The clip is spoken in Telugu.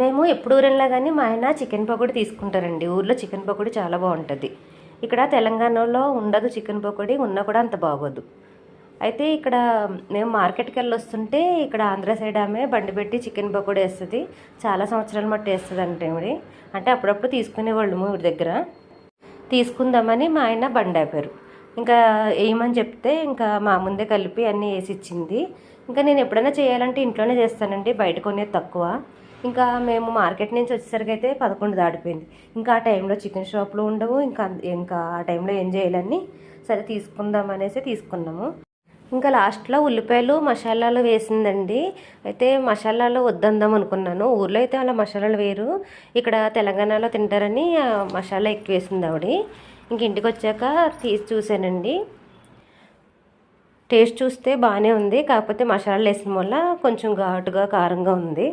మేము ఎప్పుడు ఊరెళ్ళినా కానీ మా ఆయన చికెన్ పకోడీ తీసుకుంటారండి. ఊర్లో చికెన్ పకోడీ చాలా బాగుంటుంది. ఇక్కడ తెలంగాణలో ఉండదు చికెన్ పకోడీ ఉన్నా కూడా అంత బాగోదు. అయితే ఇక్కడ మేము మార్కెట్కి వెళ్ళి వస్తుంటే ఇక్కడ ఆంధ్ర సైడ్ ఆమె బండి పెట్టి చికెన్ పకోడీ వేస్తుంది. చాలా సంవత్సరాల మట్టి వేస్తుంది అంటే మరి అంటే అప్పుడప్పుడు తీసుకునేవాళ్ళము వీడి దగ్గర. తీసుకుందామని మా ఆయన బండి ఆపారు. ఇంకా వేయమని చెప్తే ఇంకా మా ముందే కలిపి అన్నీ వేసి ఇచ్చింది. ఇంకా నేను ఎప్పుడైనా చేయాలంటే ఇంట్లోనే చేస్తానండి. బయట కొనేది తక్కువ. ఇంకా మేము మార్కెట్ నుంచి వచ్చేసరికి అయితే పదకొండు దాటిపోయింది. ఇంకా ఆ టైంలో చికెన్ షాప్లు ఉండవు ఇంకా ఇంకా ఆ టైంలో ఏం చేయాలని సరే తీసుకుందాం అనేసి తీసుకున్నాము. ఇంకా లాస్ట్లో ఉల్లిపాయలు మసాలాలు వేసిందండి. అయితే మసాలాలు వద్దందాం అనుకున్నాను. ఊర్లో అయితే అలా మసాలాలు వేరు. ఇక్కడ తెలంగాణలో తింటారని ఆ మసాలా ఎక్కువ వేసింది ఆవిడ. ఇంక ఇంటికి వచ్చాక తీసి చూశానండి. టేస్ట్ చూస్తే బాగానే ఉంది. కాకపోతే మసాలాలు వేసిన వల్ల కొంచెం ఘాటుగా కారంగా ఉంది.